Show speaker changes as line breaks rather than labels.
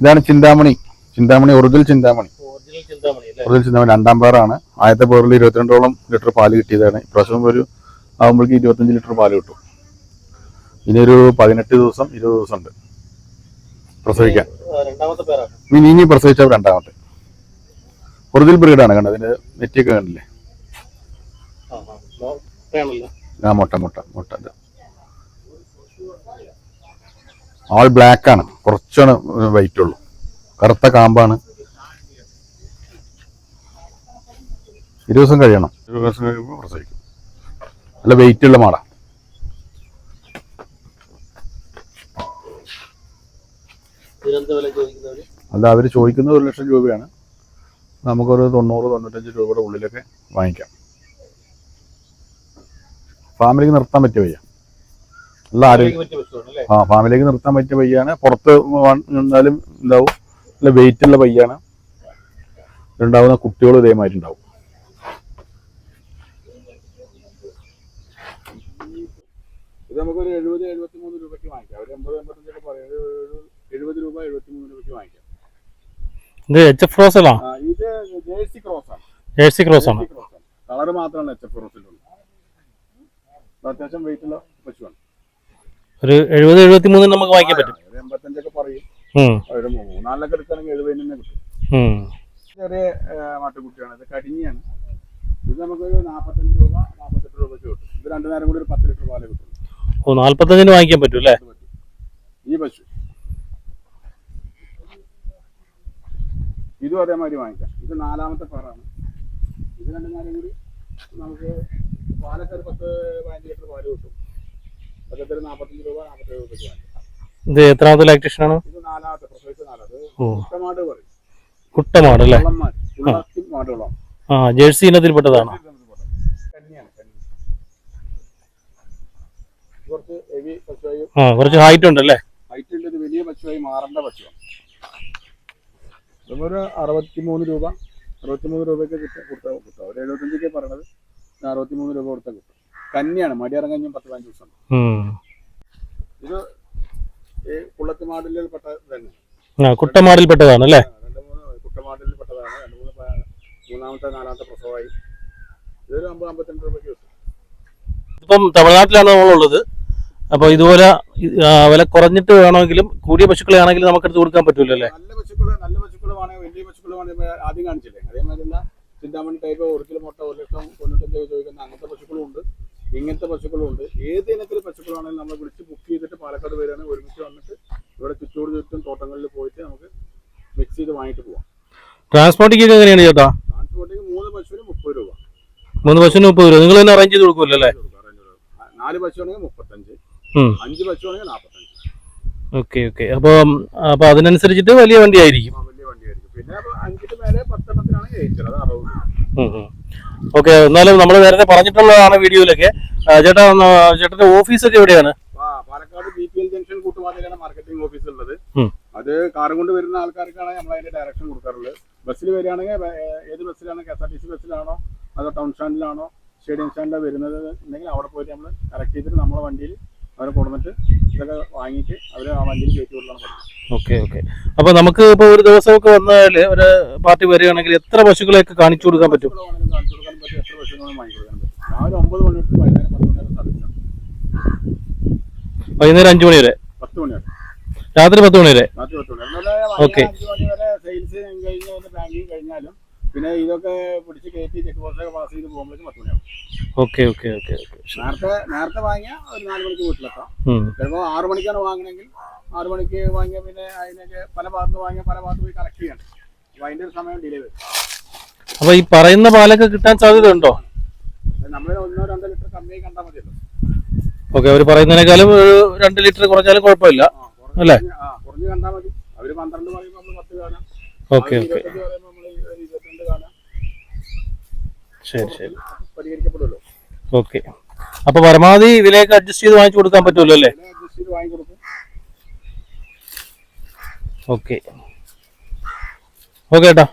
ഇതാണ് Chintamani. Chintamani original Chintamani.
Original Chintamani
രണ്ടാം പേറാണ്. ആദ്യത്തെ പേറിൽ ഇരുപത്തിരണ്ടോളം ലിറ്റർ പാൽ കിട്ടിയതാണ്. ഇപ്രാവശ്യം ഒരു ആകുമ്പോഴേക്ക് ഇരുപത്തഞ്ച് ലിറ്റർ പാൽ കിട്ടും. ഇനിയൊരു പതിനെട്ട് ദിവസം ഇരുപത് ദിവസം ഉണ്ട്. പ്രസവിക്കാൻ. ഇനി ഇനി പ്രസവിച്ച രണ്ടാമത്തെ. ഒറിജിനൽ ബ്രീഡാണ് കണ്ടത്. അതിന്റെ നെറ്റിയൊക്കെ കണ്ടില്ലേ?
ആ
മുട്ട മുട്ട മുട്ട. ആൾ ബ്ലാക്ക് ആണ്. കുറച്ചാണ് വെയിറ്റ് ഉള്ളു. കറുത്ത കാമ്പാണ്. ഇരുപത് ദിവസം കഴിയണം. ഇരുപത് ദിവസം കഴിയുമ്പോൾ പ്രസവിക്കും. നല്ല വെയിറ്റ് ഉള്ള മാടാ. അല്ല അവർ ചോദിക്കുന്നത് ഒരു ലക്ഷം രൂപയാണ്. നമുക്കൊരു തൊണ്ണൂറ് തൊണ്ണൂറ്റഞ്ച് രൂപയുടെ ഉള്ളിലൊക്കെ വാങ്ങിക്കാം. ഫാമിലിക്ക് നിർത്താൻ പറ്റിയ വയ്യ. നല്ല ആരോഗ്യം ആ ഫാമിലിക്ക് നിർത്താൻ പറ്റിയ പയ്യാണ്. പുറത്ത് നിന്നാലും ഉണ്ടാവും. നല്ല വെയിറ്റ് ഉള്ള പയ്യാണ്. ഉണ്ടാവുന്ന കുട്ടികൾ ഇതേമാതിരി ഉണ്ടാവും. ഇത് നമുക്കൊരു എഴുപത് എഴുപത്തി മൂന്ന് രൂപയ്ക്ക് വാങ്ങിക്കാം. ഒരു എൺപത് എൺപത്തഞ്ചൊക്കെ പറയാം. ഒരു എഴുപത് രൂപ എഴുപത്തി മൂന്ന് രൂപയ്ക്ക് വാങ്ങിക്കാം.
ഇത് എച്ച് എഫ് റോസലാ
ആ, ഇത് ജേഴ്സി ക്രോസ് ആണ്.
ജേഴ്സി ക്രോസ് ആണ്.
കളർ മാത്രമാണ് എച്ച് എഫ് ക്രോസിലുള്ളത് അത്യാവശ്യം വെയിറ്റുള്ള പശുവാണ്.
ഒരു എഴുപത് എഴുപത്തി മൂന്നിന് നമുക്ക് വാങ്ങിക്കാൻ പറ്റും.
എൺപത്തഞ്ചൊക്കെ പറയും. ഒരു മൂന്നാലിലൊക്കെ എടുക്കുകയാണെങ്കിൽ എഴുപതിന് തന്നെ കിട്ടും. ചെറിയ മാട്ടുകുട്ടിയാണ്. ഇത് കടിഞ്ഞിയാണ് ഇത് നമുക്കൊരു നാൽപ്പത്തഞ്ച് രൂപ നാൽപ്പത്തെട്ട് രൂപ കിട്ടും. ഇത് രണ്ടു നേരം കൂടി ഒരു പത്ത് ലിറ്റർ പാൽ കിട്ടും.
ഓ നാല്പത്തഞ്ചിന് വാങ്ങിക്കാൻ പറ്റും അല്ലേ?
ഈ പശു. ഇതും അതേമാതിരി വാങ്ങിക്കാം. ഇത് നാലാമത്തെ പാറാണ്. ഇത് രണ്ടു നേരം കൂടി നമുക്ക് പാലൊക്കെ ഒരു പത്ത് പതിനഞ്ച് ലിറ്റർ പാൽ കിട്ടും. നാൽപ്പത്തഞ്ച് രൂപ നാൽപ്പത്തേഴ്
ഇത് എത്രാമത്തെ ലാക്ടേഷൻ ആണ്?
ഇത് നാലാമത്തെ പ്രസവിച്ച നാലാമത് കുട്ടമാട് പറയും.
കുട്ടമാട് അല്ലേ
മാടുകളാണ്
ആ ജേഴ്സി ഇനത്തിൽപ്പെട്ടതാണ്.
കുറച്ച് ഹെവി പശുവായി
ആ കുറച്ച് ഹൈറ്റ് ഉണ്ട് അല്ലേ
ഹൈറ്റ് വലിയ പശുവായി മാറേണ്ട പശുവാണ്. ഇതൊരു അറുപത്തിമൂന്ന് രൂപ അറുപത്തിമൂന്ന് രൂപയ്ക്ക് കിട്ടും കൊടുത്താൽ കിട്ടും ഒരു എഴുപത്തഞ്ചൊക്കെ പറയണത് അറുപത്തിമൂന്ന് രൂപ കൊടുത്താൽ കിട്ടും. കന്നിയാണ്. മടിയിറങ്ങഞ്ഞും പത്ത് പതിനഞ്ച് ദിവസം. ഇത് ഈ കുള്ളത്തിമാടിൽ പെട്ട തന്നെ
കുട്ടമാടിൽപ്പെട്ടതാണ് അല്ലേ?
രണ്ട് മൂന്ന് കുട്ടമാടിൽ പെട്ടതാണ് രണ്ട് മൂന്ന് മൂന്നാമത്തെ നാലാമത്തെ പ്രസവമായി. ഇതൊരു അമ്പത് അമ്പത്തിരണ്ട് രൂപയ്ക്ക് കിട്ടും.
ഇപ്പം തമിഴ്നാട്ടിലാണ് നമ്മളുള്ളത്. അപ്പോൾ ഇതുപോലെ വില കുറഞ്ഞിട്ട് വേണമെങ്കിലും കൂടിയ പശുക്കളെ ആണെങ്കിലും നമുക്ക് എടുത്ത് കൊടുക്കാൻ പറ്റൂല അല്ലേ
നല്ല പശുക്കൾ നല്ല പശുക്കൾ വേണമെങ്കിൽ വലിയ പശുക്കൾ വേണമെങ്കിൽ ആദ്യം കാണിച്ചില്ലേ? അതേമാതിരി ചിന്താമണി ടൈപ്പ് ഒരു കിലോ മുട്ട ഒരു ലക്ഷം തൊണ്ണൂറ്റഞ്ച് ചോദിക്കുന്ന അങ്ങനത്തെ പശുക്കളും ഉണ്ട് ഇങ്ങനത്തെ പശുക്കളും ഉണ്ട് ഏത് ഇനത്തിൽ പശുക്കളാണെങ്കിലും നമ്മൾ വിളിച്ച് ബുക്ക് ചെയ്തിട്ട് പാലക്കാട് വരികയാണെങ്കിൽ ഒരുമിച്ച് വന്നിട്ട് ഇവിടെ ചുറ്റോട് ചുറ്റും തോട്ടങ്ങളിൽ പോയിട്ട് നമുക്ക് മിക്സ് ചെയ്ത് വാങ്ങിയിട്ട് പോവാം.
ട്രാൻസ്പോർട്ടിങ് എങ്ങനെയാണ് ചേട്ടാ?
ട്രാൻസ്പോർട്ടിങ് മൂന്ന് പശുവിന് മുപ്പത് രൂപ.
മൂന്ന് പശുവിന് മുപ്പത് രൂപ. നിങ്ങൾ തന്നെ അറേഞ്ച് ചെയ്ത് കൊടുക്കുമല്ലോ അല്ലേ.
നാല് പശുവാണെങ്കിൽ മുപ്പത്തഞ്ച്. അഞ്ച് പശുവാണെങ്കിൽ നാൽപ്പത്തഞ്ച്
ഓക്കെ ഓക്കെ അപ്പൊ അപ്പൊ അതിനനുസരിച്ചിട്ട് വലിയ വണ്ടി ആയിരിക്കും
വലിയ വണ്ടിയായിരിക്കും. പിന്നെ അഞ്ചിന് മേലെ അത് അറുപത്
ഓക്കെ എന്നാലും നമ്മൾ നേരത്തെ പറഞ്ഞിട്ടുള്ളതാണ് വീഡിയോയിലൊക്കെ. ചേട്ടാ ചേട്ടന്റെ ചേട്ടന്റെ ഓഫീസൊക്കെ എവിടെയാണ്?
Palakkad B P L junction കൂട്ടുപാതയിലാണ് marketing office ഉള്ളത്. അത് കാറും കൊണ്ട് വരുന്ന ആൾക്കാർക്കാണ് നമ്മൾ അതിന്റെ ഡയറക്ഷൻ കൊടുക്കാറുള്ളത്. ബസ്സിൽ വരികയാണെങ്കിൽ ഏത് ബസ്സിലാണ് K S R T C ബസ്സിലാണോ അതോ ടൗൺ സ്റ്റാൻഡിലാണോ സ്റ്റേഡിയം സ്റ്റാൻഡിലാണ് വരുന്നത് ഉണ്ടെങ്കിൽ അവിടെ പോയിട്ട് നമ്മൾ കറക്റ്റ് ചെയ്തിട്ട് നമ്മളെ വണ്ടിയിൽ അവരെ കൊണ്ടുവന്നിട്ട് ഇതൊക്കെ വാങ്ങിയിട്ട് അവർ ആ വണ്ടിയിൽ കയറ്റി കൊടുക്കണം
ഓക്കെ ഓക്കെ. അപ്പൊ നമുക്ക് ഇപ്പൊ ഒരു ദിവസമൊക്കെ വന്നാൽ ഒരു പാർട്ടി വരികയാണെങ്കിൽ എത്ര പശുക്കളെയൊക്കെ കാണിച്ചു കൊടുക്കാൻ പറ്റും?
കാണിച്ചു കൊടുക്കാൻ പറ്റും. എത്ര പശുക്കളും വാങ്ങിക്കൊടുക്കാൻ പറ്റും. ഒരു ഒമ്പത് മണി തൊട്ട് വൈകുന്നേരം പത്ത് മണി വരെ സർവീസാണ്
വൈകുന്നേരം അഞ്ചു മണി വരെ
പത്ത് മണി വരെ
രാത്രി പത്ത് മണി വരെ
രാത്രി പത്ത് മണി എന്നാലേ
Okay.
അഞ്ച് മണി വരെ സെയിൽസ് കഴിഞ്ഞ് ബാങ്കിങ് കഴിഞ്ഞാലും പിന്നെ ഇതൊക്കെ പിടിച്ച് കയറ്റി ചെക്ക് പോസ്റ്റൊക്കെ പാസ് ചെയ്ത് പോകുമ്പോഴേക്കും പത്ത് മണിയാവും.
Okay okay okay okay.
നേരത്തെ നേരത്തെ വാങ്ങിയാൽ ഒരു നാല് മണിക്ക് വീട്ടിലെത്താം. ചിലപ്പോൾ ആറ് മണിക്കാണ് വാങ്ങണമെങ്കിൽ ആറ് മണിക്ക് വാങ്ങിയാൽ പിന്നെ അതിനൊക്കെ പല ഭാഗത്ത് നിന്ന് വാങ്ങിയാൽ പല ഭാഗത്ത് പോയി കളക്ട് ചെയ്യണം. അപ്പോൾ അതിന്റെ ഒരു സമയം ഡിലേ വരും.
അപ്പൊ ഈ പറയുന്ന പാലൊക്കെ കിട്ടാൻ സാധ്യത ഉണ്ടോ
നമ്മൾ ഒന്നോ രണ്ടോ ലിറ്റർ കമ്മിയായി കണ്ടാൽ മതിയല്ലോ.
ഓക്കെ അവർ പറയുന്നതിനേക്കാളും ഒരു രണ്ട് ലിറ്റർ കുറഞ്ഞാലും കുഴപ്പമില്ല അല്ലേ?
കുറഞ്ഞു കുറഞ്ഞ് കണ്ടാൽ മതി. അവർ പന്ത്രണ്ട് പറയുമ്പോൾ നമ്മൾ പത്ത് കാണാം.
Okay okay. ശരി ശരി.
പരിഹരിക്കപ്പെടുമല്ലോ.
ഓക്കെ. അപ്പൊ പരമാവധി ഇതിലേക്ക് അഡ്ജസ്റ്റ് ചെയ്ത് വാങ്ങിച്ചു കൊടുക്കാൻ പറ്റുമല്ലോ അല്ലേ? ഓക്കെ. ഓക്കെ ഏട്ടാ